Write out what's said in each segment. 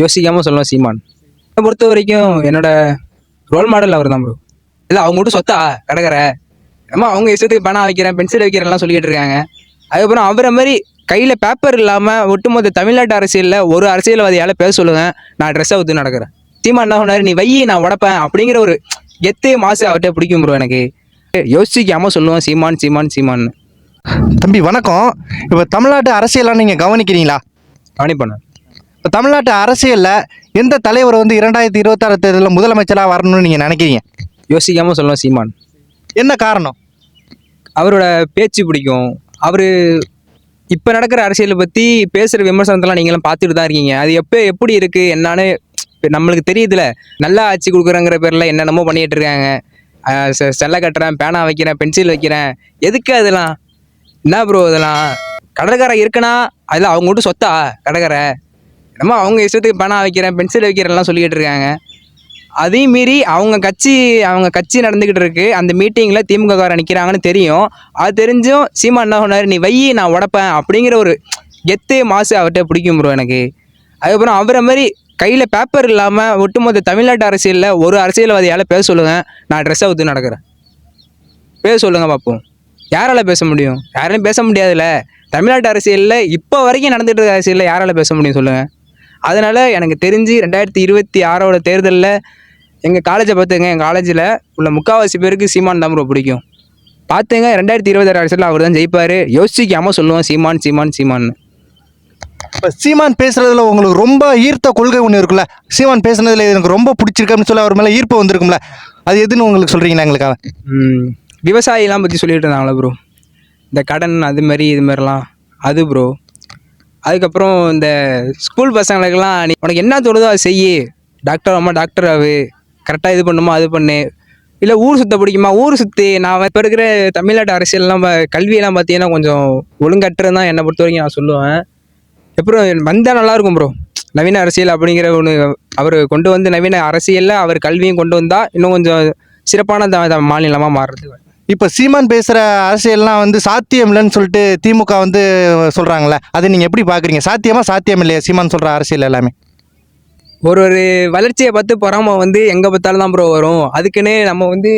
யோசிக்காம சொல்லலாம் சீமான். என்னை பொறுத்த வரைக்கும் என்னோட ரோல் மாடல் அவர் தான் ப்ரோ இல்லை அவங்க மட்டும் சொத்தா? கடற்கரை அம்மா அவங்க இஷ்டத்துக்கு பணம் வைக்கிறேன் பென்சில் வைக்கிறேன்லாம் சொல்லிட்டு இருக்காங்க. அதுக்கப்புறம் அவரை மாதிரி கையில் பேப்பர் இல்லாமல் ஒட்டுமொத்த தமிழ்நாட்டு அரசியலில் ஒரு அரசியல்வாதியால் பேச சொல்லுங்க நான் ட்ரெஸ்ஸை ஊற்றி நடக்கிறேன். சீமான் என்ன சொன்னாரு? நீ வையி நான் உடப்பேன். அப்படிங்கிற ஒரு கெத்து மாசு அவர்கிட்ட பிடிக்கும் ப்ரோ எனக்கு. யோசிக்காம சொல்லுவேன் சீமான் சீமான் சீமான்னு. தம்பி வணக்கம். இப்போ தமிழ்நாட்டு அரசியலாம் நீங்கள் கவனிக்கிறீங்களா? கவனிப்பேன் இப்போ தமிழ்நாட்டு அரசியலில் எந்த தலைவர் வந்து இரண்டாயிரத்தி இருபத்தாறு தேர்தலில் முதலமைச்சராக வரணும்னு நீங்கள் நினைக்கிறீங்க? யோசிக்காம சொல்லுவேன் சீமான். என்ன காரணம்? அவரோட பேச்சு பிடிக்கும். அவர் இப்போ நடக்கிற அரசியலை பற்றி பேசுகிற விமர்சனத்தெல்லாம் நீங்களாம் பார்த்துட்டு தான் இருக்கீங்க. அது எப்போ எப்படி இருக்குது என்னன்னு நம்மளுக்கு தெரியுதுல. நல்லா ஆட்சி கொடுக்குறங்கிற பேரில் என்னென்னமோ பண்ணிட்டு இருக்காங்க. செல்லை கட்டுறேன் பேனா வைக்கிறேன் பென்சில் வைக்கிறேன். எதுக்கு அதெல்லாம்? என்ன ப்ரோ இதெல்லாம்? கடற்கரை இருக்குன்னா அதில் அவங்க மட்டும் சொத்தா கடற்கரை? என்னமோ அவங்க இஷ்டத்துக்கு பேனா வைக்கிறேன் பென்சில் வைக்கிறேன்லாம் சொல்லிக்கிட்டு இருக்காங்க. அதையும் மீறி அவங்க கட்சி அவங்க கட்சி நடந்துக்கிட்டு இருக்கு. அந்த மீட்டிங்கில் திமுககார நிற்கிறாங்கன்னு தெரியும். அது தெரிஞ்சும் சீமா என்ன சொன்னார் நீ வையி நான் உடப்பேன் அப்படிங்கிற ஒரு கெத்து மாசு அவர்கிட்ட பிடிக்கும் ப்ரோ எனக்கு. அதுக்கப்புறம் அவரை மாதிரி கையில் பேப்பர் இல்லாமல் ஒட்டுமொத்த தமிழ்நாட்டு அரசியலில் ஒரு அரசியல்வாதியால் பேச சொல்லுங்கள் நான் ட்ரெஸ்ஸை ஊற்றி நடக்கிறேன். பேச சொல்லுங்கள் பார்ப்போம் யாரால் பேச முடியும்? யாராலையும் பேச முடியாதுல்ல. தமிழ்நாட்டு அரசியலில் இப்போ வரைக்கும் நடந்துகிட்டு இருக்க அரசியலில் யாரால் பேச முடியும் சொல்லுங்கள் அதனால எனக்கு தெரிஞ்சு ரெண்டாயிரத்தி இருபத்தி ஆறோட தேர்தலில் எங்கள் காலேஜை பார்த்துங்க எங்கள் காலேஜில் உள்ள முக்கால்வாசி பேருக்கு சீமான் தான் ப்ரோ பிடிக்கும். பார்த்துங்க ரெண்டாயிரத்தி இருபத்தாறு அரசியலில் அவர் தான் ஜெயிப்பார். யோசிக்காமல் சொல்லுவோம் சீமான் சீமான் சீமான் இப்போ சீமான் பேசுறதுல உங்களுக்கு ரொம்ப ஈர்த்த கொள்கை ஒன்று இருக்குல்ல சீமான் பேசுனதுல எனக்கு ரொம்ப பிடிச்சிருக்குன்னு சொல்லி அவர் மேலே ஈர்ப்பு வந்திருக்கும்ல? அது எதுன்னு உங்களுக்கு சொல்கிறீங்களா எங்களுக்காக? ம், விவசாயிலாம் பற்றி சொல்லிட்டு இருந்தாங்களே ப்ரோ இந்த கடன் அது மாதிரி இது மாதிரிலாம். அது ப்ரோ அதுக்கப்புறம் இந்த ஸ்கூல் பசங்களுக்கெல்லாம் நீ உனக்கு என்ன தோணுதோ அதை செய்யி டாக்டர் அம்மா டாக்டர் ஆகு. கரெக்டாக இது பண்ணுமா? அது பண்ணு. இல்லை ஊர் சுத்த பிடிக்குமா? ஊர் சுற்றி நான் இப்போ இருக்கிற தமிழ்நாட்டு அரசியல்லாம் கல்வியெல்லாம் பார்த்தீங்கன்னா கொஞ்சம் ஒழுங்கற்றது தான் என்னை பொறுத்த வரைக்கும் நான் சொல்லுவேன். அப்புறம் வந்தால் நல்லாயிருக்கும் ப்ரோ நவீன அரசியல் அப்படிங்கிற ஒன்று அவர் கொண்டு வந்து நவீன அரசியலில் அவர் கல்வியும் கொண்டு வந்தால் இன்னும் கொஞ்சம் சிறப்பான த- த- மாநிலமாக மாறுறது. இப்போ சீமான் பேசுகிற அரசியல்லாம் வந்து சாத்தியம் இல்லைன்னு சொல்லிட்டு திமுக வந்து சொல்கிறாங்களே அதை நீங்கள் எப்படி பார்க்குறீங்க சாத்தியமா சாத்தியம் இல்லையா சீமான் சொல்கிற அரசியல் எல்லாமே? ஒரு ஒரு வளர்ச்சியை பார்த்து பொறாம வந்து எங்கே பார்த்தாலும் தான் ப்ரோ வரும். அதுக்குன்னு நம்ம வந்து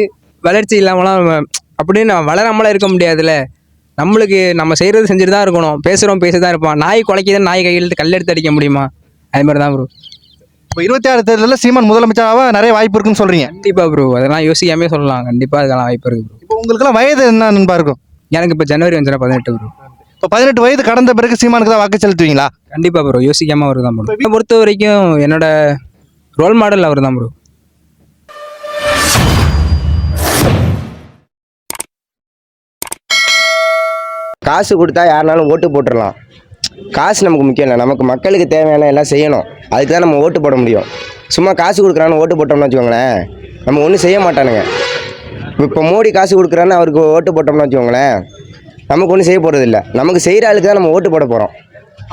வளர்ச்சி இல்லாமலாம் நம்ம அப்படின்னு வளராமலாம் இருக்க முடியாதுல்ல. நம்மளுக்கு நம்ம செய்கிறது செஞ்சுட்டு தான் இருக்கணும். பேசுகிறோம் பேசி தான் இருப்பான். நாய் குலைக்கிதான் நாய் கையில் கல்லெடுத்து அடிக்க முடியுமா? அது மாதிரி தான் ப்ரோ இப்போ இருபத்தி ஆறு தேர்தலில் சீமான் முதலமைச்சராக நிறைய வாய்ப்பு இருக்குன்னு சொல்கிறீங்க கண்டிப்பாக ப்ரோ அதெல்லாம் யோசிக்காமே சொல்லலாம். கண்டிப்பாக அதெல்லாம் வாய்ப்பு இருக்குது ப்ரோ உங்களுக்குலாம் வயது என்ன நண்பா இருக்கும் எனக்கு இப்போ ஜனவரி வந்துச்சுன்னா பதினெட்டு ப்ரோ இப்போ பதினெட்டு வயது கடந்த பிறகு சீமானுக்கு தான் வாக்கு செலுத்துவீங்களா? கண்டிப்பாக ப்ரோ யோசிக்காமல் அவர் தான் ப்ரோ என்னை பொறுத்த வரைக்கும் என்னோட ரோல் மாடல் அவர் தான் ப்ரோ காசு கொடுத்தா யாருனாலும் ஓட்டு போட்டுடலாம் காசு நமக்கு முக்கியம் இல்லை. நமக்கு மக்களுக்கு தேவையான எல்லாம் செய்யணும். அதுக்கு தான் நம்ம ஓட்டு போட முடியும். சும்மா காசு கொடுக்குறான்னு ஓட்டு போட்டோம்னு வச்சுக்கோங்களேன். நம்ம ஒன்றும் செய்ய மாட்டானுங்க. இப்போ மோடி காசு கொடுக்குறான்னு அவருக்கு ஓட்டு போட்டோம்னு வச்சுக்கோங்களேன் நமக்கு ஒன்றும் செய்ய போகிறது இல்லை நமக்கு செய்கிற ஆளுக்கு தான் நம்ம ஓட்டு போட போகிறோம்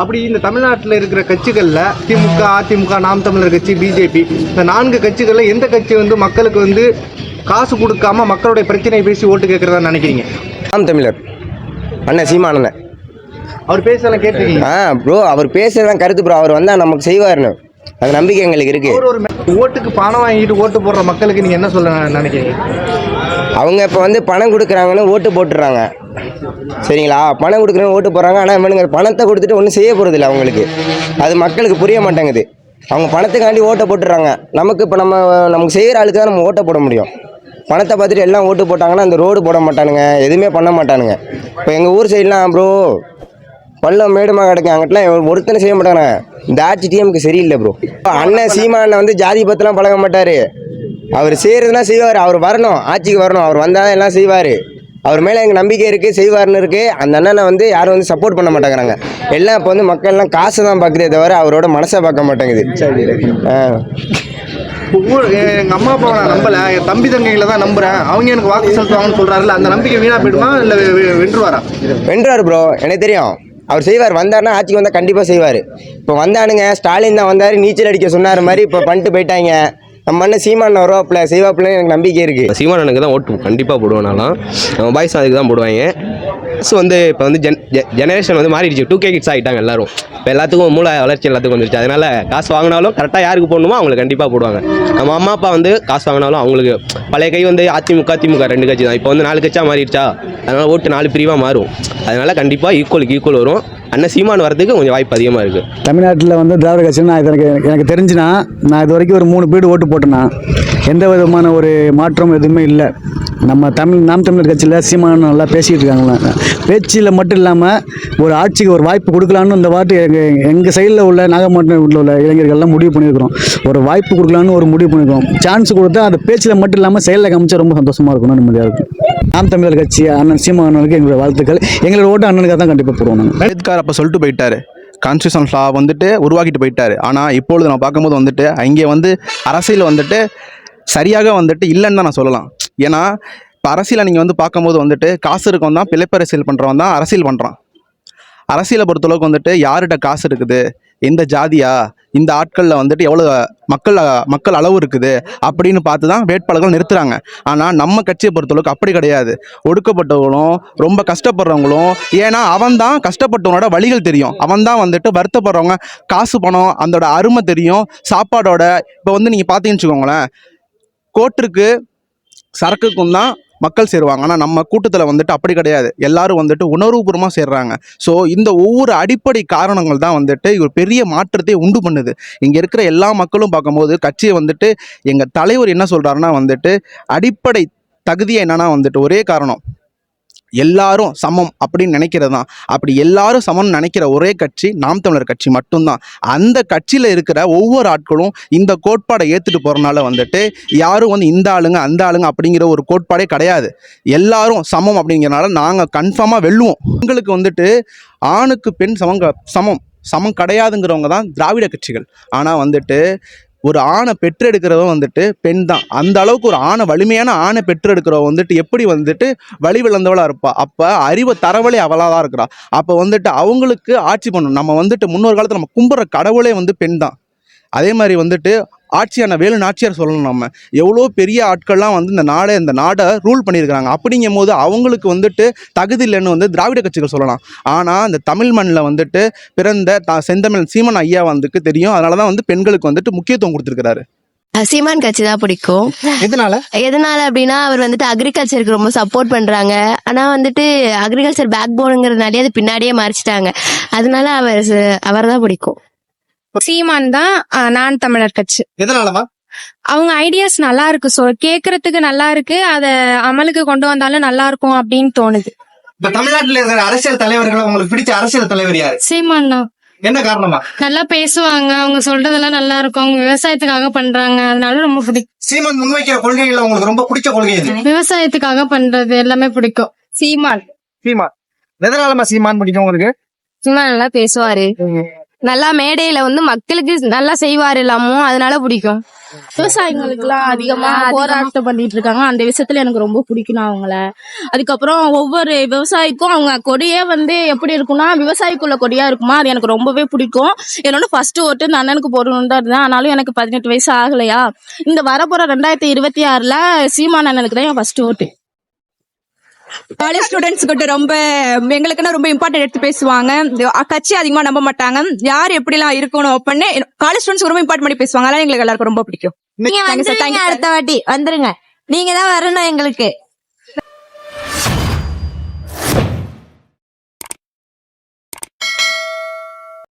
அப்படி இந்த தமிழ்நாட்டில் இருக்கிற கட்சிகளில் திமுக அதிமுக நாம் தமிழர் கட்சி பிஜேபி இந்த நான்கு கட்சிகளில் எந்த கட்சி வந்து மக்களுக்கு வந்து காசு கொடுக்காம மக்களுடைய பிரச்சனையை பேசி ஓட்டு கேட்கறதா நினைக்கிறீங்க? ஆம் தமிழர். அண்ணன் சீமா அண்ணன் அவர் பேசலாம் கேட்டிருக்கீங்க ஆ ப்ரோ அவர் பேசுறதான் கருத்து ப்ரோ அவர் வந்தால் நமக்கு செய்வாருன்னு. அந்த நம்பிக்கை எங்களுக்கு இருக்குது அவர் ஒரு ஓட்டுக்கு பணம் வாங்கிட்டு ஓட்டு போடுற மக்களுக்கு நீங்க என்ன சொல்ல நினைக்கிறீங்க? அவங்க இப்போ வந்து பணம் கொடுக்குறாங்கன்னு ஓட்டு போட்டுடுறாங்க சரிங்களா? பணம் கொடுக்குறவங்க ஓட்டு போடுறாங்க. ஆனால் இவனுங்க பணத்தை கொடுத்துட்டு ஒன்றும் செய்ய போகிறதில்ல அவங்களுக்கு. அது மக்களுக்கு புரிய மாட்டேங்குது. அவங்க பணத்துக்காண்டி ஓட்டை போட்டுடுறாங்க நமக்கு இப்போ நம்ம நமக்கு செய்கிற ஆளுக்கு தான் நம்ம ஓட்டை போட முடியும். பணத்தை பார்த்துட்டு எல்லாம் ஓட்டு போட்டாங்கன்னா அந்த ரோடு போட மாட்டானுங்க. எதுவுமே பண்ண மாட்டானுங்க. இப்போ எங்கள் ஊர் சைட்லாம் ப்ரோ பள்ளம் மேடுமா கிடக்கு அங்கிட்டலாம் ஒருத்தனை செய்ய மாட்டாங்க. இந்த ஆட்சி டிஎம்க்கு சரியில்லை ப்ரோ அண்ணன் சீமா அண்ணன் வந்து ஜாதி பத்தெல்லாம் பழக மாட்டார். அவர் செய்கிறதுனா செய்வார். அவர் வரணும் ஆட்சிக்கு வரணும். அவர் வந்தால் எல்லாம் செய்வார். அவர் மேலே எங்கள் நம்பிக்கை இருக்குது செய்வார்னு இருக்குது அந்த அண்ணனை வந்து யாரும் வந்து சப்போர்ட் பண்ண மாட்டேங்கிறாங்க. எல்லாம் இப்போ வந்து மக்கள்லாம் காசை தான் பார்க்குறதே தவிர அவரோட மனசை பார்க்க மாட்டேங்குது. ஆ. ஊர் எங்க அம்மா அப்பாவை நான் நம்பல. என் தம்பி தங்கைகளை தான் நம்புறேன். அவங்க எனக்கு வாக்கு செலுத்துவாங்கன்னு சொல்றாருல்ல அந்த நம்பிக்கை வீணா போயிடுமா? இல்ல வென்றுவாரா? வென்றார் ப்ரோ எனக்கு தெரியும். அவர் செய்வார் வந்தார்னா ஆட்சிக்கு வந்தால் கண்டிப்பாக செய்வார். இப்போ வந்தானுங்க ஸ்டாலின் தான் வந்தார் நீச்சல் அடிக்க சொன்னார் மாதிரி இப்போ பண்ணிட்டு போயிட்டாங்க. நம்ம அண்ணன் சீமான் வருவாப்பில் செய்வாப்பில் எனக்கு நம்பிக்கை இருக்குது சீமானனுக்கு தான் ஓட்டு கண்டிப்பாக போடுவேனாலாம் நம்ம பாய்ஸ் அதுக்கு தான் போடுவாங்க. ஸோ வந்து இப்போ வந்து ஜென் ஜெனரேஷன் வந்து மாறிடுச்சு. டூ கே கிட்ஸ் ஆகிட்டாங்க எல்லாரும். இப்போ எல்லாத்துக்கும் மூளை வளர்ச்சி எல்லாத்துக்கும் வந்துருச்சு. அதனால காசு வாங்கினாலும் கரெக்டாக யாருக்கு போடணுமோ அவங்களுக்கு கண்டிப்பாக போடுவாங்க. நம்ம அம்மா அப்பா வந்து காசு வாங்கினாலும் அவங்களுக்கு பழைய கை வந்து அதிமுக திமுக ரெண்டு கட்சி தான் இப்போ வந்து நாலு கட்சியாக மாறிடுச்சா? அதனால் ஓட்டு நாலு பிரிவாக மாறும். அதனால் கண்டிப்பாக ஈக்குவலுக்கு ஈக்குவல் வரும். அண்ணன் சீமான் வரதுக்கு கொஞ்சம் வாய்ப்பு அதிகமாக இருக்குது தமிழ்நாட்டில் வந்து திராவிட கட்சி நான் இது எனக்கு எனக்கு தெரிஞ்சுனா நான் இது வரைக்கும் ஒரு மூணு பீடு ஓட்டு போட்டேன்னா எந்த விதமான ஒரு மாற்றம் எதுவுமே இல்லை. நம்ம தமிழ் நாம் தமிழர் கட்சியில் சீமானு நல்லா பேசிக்கிட்டு இருக்காங்களா பேச்சில் மட்டும் இல்லாமல் ஒரு ஆட்சிக்கு ஒரு வாய்ப்பு கொடுக்கலான்னு இந்த வாட்டு எங்கள் எங்கள் சைடில் உள்ள நாகப்பட்டினம் வீட்டில் உள்ள இளைஞர்கள்லாம் முடிவு பண்ணியிருக்கிறோம். ஒரு வாய்ப்பு கொடுக்கலான்னு ஒரு முடிவு பண்ணியிருக்கிறோம். சான்ஸ் கொடுத்தா அந்த பேச்சில் மட்டும் இல்லாமல் செயலில் காமிச்சா ரொம்ப சந்தோஷமாக இருக்கணும் நிம்மதியாக இருக்கும். நாம் தமிழர் கட்சி அண்ணன் சீமானனுக்கு எங்களுடைய வாழ்த்துக்கள். எங்களோட ஓட்டு அண்ணனுக்காக தான் கண்டிப்பாக போடுவோம் நாங்கள் அம்பேத்கர் அப்போ சொல்லிட்டு போயிட்டாரு. கான்ஸ்டியூஷன் லா வந்துட்டு உருவாக்கிட்டு போயிட்டாரு. ஆனால் இப்பொழுது நான் பார்க்கும்போது வந்துட்டு அங்கே வந்து அரசியல் வந்துட்டு சரியாக வந்துட்டு இல்லைன்னு தான் நான் சொல்லலாம். ஏன்னா இப்போ அரசியலை நீங்கள் வந்து பார்க்கும்போது வந்துட்டு காசு இருக்கவன் தான் பிழைப்பரசியல் பண்ணுறவன் தான் அரசியல் பண்ணுறான் அரசியலை பொறுத்தளவுக்கு வந்துட்டு யார்கிட்ட காசு இருக்குது? எந்த ஜாதியா? இந்த ஆட்களில் வந்துட்டு எவ்வளோ மக்கள் மக்கள் அளவு இருக்குது அப்படின்னு பார்த்து தான் வேட்பாளர்கள் நிறுத்துறாங்க. ஆனால் நம்ம கட்சியை பொறுத்தளவுக்கு அப்படி கிடையாது. ஒடுக்கப்பட்டவங்களும் ரொம்ப கஷ்டப்படுறவங்களும் ஏன்னா அவன் தான் கஷ்டப்பட்டவனோட வழிகள் தெரியும். அவன் தான் வந்துட்டு வருத்தப்படுறவங்க. காசு பணம் அதோட அருமை தெரியும். சாப்பாடோட இப்போ வந்து நீங்கள் பார்த்தீங்கன்னு வச்சுக்கோங்களேன் கோட்டிற்கு சரக்குக்கும் தான் மக்கள் சேருவாங்க. ஆனால் நம்ம கூட்டத்தில் வந்துட்டு அப்படி கிடையாது. எல்லாரும் வந்துட்டு உணர்வுபூர்வமாக சேர்றாங்க. ஸோ இந்த ஒவ்வொரு அடிப்படை காரணங்கள் தான் வந்துட்டு ஒரு பெரிய மாற்றத்தை உண்டு பண்ணுது. இங்கே இருக்கிற எல்லா மக்களும் பார்க்கும்போது கட்சியை வந்துட்டு எங்கள் தலைவர் என்ன சொல்கிறாருன்னா வந்துட்டு அடிப்படை தகுதியை என்னென்னா வந்துட்டு ஒரே காரணம். எல்லாரும் சமம் அப்படின்னு நினைக்கிறது தான் அப்படி எல்லாரும் சமம்னு நினைக்கிற ஒரே கட்சி நாம் தமிழர் கட்சி மட்டும்தான். அந்த கட்சியில் இருக்கிற ஒவ்வொரு ஆட்களும் இந்த கோட்பாடை ஏற்றுட்டு போகிறனால வந்துட்டு யாரும் வந்து இந்த ஆளுங்க அந்த ஆளுங்க அப்படிங்கிற ஒரு கோட்பாடே கிடையாது. எல்லாரும் சமம் அப்படிங்கிறனால நாங்கள் கன்ஃபார்மாக வெல்லுவோம். உங்களுக்கு வந்துட்டு ஆணுக்கு பெண் சமங்க சமம். சமம் கிடையாதுங்கிறவங்க தான் திராவிட கட்சிகள். ஆனால் வந்துட்டு ஒரு ஆணை பெற்றெடுக்கிறவன் வந்துட்டு பெண் தான். அந்த அளவுக்கு ஒரு ஆணை வலிமையான ஆணை பெற்றெடுக்கிறவ வந்துட்டு எப்படி வந்துட்டு வழி விளந்தவளாக இருப்பா? அப்போ அறிவை தரவழி அவளாக தான் இருக்கிறா. அப்போ வந்துட்டு அவங்களுக்கு ஆட்சி பண்ணணும். நம்ம வந்துட்டு முன்னொரு காலத்தில் நம்ம கும்புற கடவுளே வந்து பெண் தான். அதே மாதிரி வந்துட்டு ஆட்சியான வேலு நாச்சியார் சொல்லணும் நம்ம. எவ்வளோ பெரிய ஆட்கள்லாம் வந்து இந்த நாடை இந்த நாடை ரூல் பண்ணியிருக்கிறாங்க. அப்படிங்கும் போது அவங்களுக்கு வந்துட்டு தகுதி இல்லைன்னு வந்து திராவிட கட்சிகள் சொல்லலாம். ஆனால் இந்த தமிழ் மண்ணில் வந்துட்டு பிறந்த த செந்தமிழ் சீமன் ஐயா வந்துக்கு தெரியும். அதனால தான் வந்து பெண்களுக்கு வந்துட்டு முக்கியத்துவம் கொடுத்துருக்கிறாரு. சீமான் கட்சி தான் பிடிக்கும். எதனால? எதனால அப்படின்னா அவர் வந்துட்டு அக்ரிகல்ச்சருக்கு ரொம்ப சப்போர்ட் பண்றாங்க. ஆனா வந்துட்டு அக்ரிகல்ச்சர் பேக் போனுங்கிறதுனாலே அது பின்னாடியே மறைச்சிட்டாங்க. அதனால அவர் அவர் தான் பிடிக்கும். சீமான் தான் நான் தமிழர் கட்சி. எதனாலமா அவங்க ஐடியாஸ் நல்லா இருக்கு சோ கேக்குறதுக்கு நல்லா இருக்கு அத அமலுக்கு கொண்டு வந்தாலும் நல்லா இருக்கும் அப்படின்னு தோணுது. இப்ப தமிழ்நாட்டில் இருக்கிற அரசியல் தலைவர்கள் உங்களுக்கு பிடிச்ச அரசியல் தலைவர் யாரு? சீமான் தான் என்ன காரணமா? நல்லா பேசுவாங்க. அவங்க சொல்றதெல்லாம் நல்லா இருக்கும் அவங்க விவசாயத்துக்காக பண்றாங்க. அதனால ரொம்ப பிடிக்கும் சீமான் முன்வைக்கிற கொள்கைகள் உங்களுக்கு ரொம்ப பிடிச்ச கொள்கை விவசாயத்துக்காக பண்றது எல்லாமே பிடிக்கும். சீமான். சீமான். எதனாலமா சீமான் பிடிக்கும் உங்களுக்கு? சீமான் நல்லா பேசுவாரு. நல்லா மேடையில வந்து மக்களுக்கு நல்லா செய்வாரு எல்லாமோ அதனால பிடிக்கும். விவசாயிகளுக்கெல்லாம் அதிகமா போராட்டம் பண்ணிட்டு இருக்காங்க. அந்த விஷயத்துல எனக்கு ரொம்ப பிடிக்கும் அவங்கள. அதுக்கப்புறம் ஒவ்வொரு விவசாயிக்கும் அவங்க கொடியே வந்து எப்படி இருக்கும்னா விவசாயிக்குள்ள கொடியா இருக்குமா அது எனக்கு ரொம்பவே பிடிக்கும். என்னோட ஃபர்ஸ்ட் ஓட்டு இந்த அண்ணனுக்கு போடணும்னு தான் இருந்தேன். ஆனாலும் எனக்கு பதினெட்டு வயசு ஆகலையா. இந்த வரப்போற ரெண்டாயிரத்தி இருபத்தி ஆறுல சீமான் அண்ணனுக்கு தான் என் ஃபர்ஸ்ட் ஓட்டு. காலேஜ் ஸ்டூடெண்ட்ஸ் கிட்ட ரொம்ப எங்களுக்குன்னா ரொம்ப இம்பார்ட்டன்ட் எடுத்து பேசுவாங்க. கட்சி அதிகமா நம்ப மாட்டாங்க. யார் எப்படிலாம் இருக்கணும் அப்படின்னு காலேஜ் ஸ்டூடெண்ட்ஸ் ரொம்ப இம்பார்ட் பண்ணி பேசுவாங்க. அதனால எங்களுக்கு எல்லாருக்கும் ரொம்ப பிடிக்கும். நீங்க வந்துருங்க. அடுத்த வாட்டி. வந்துருங்க. நீங்க தான் வரணும் எங்களுக்கு.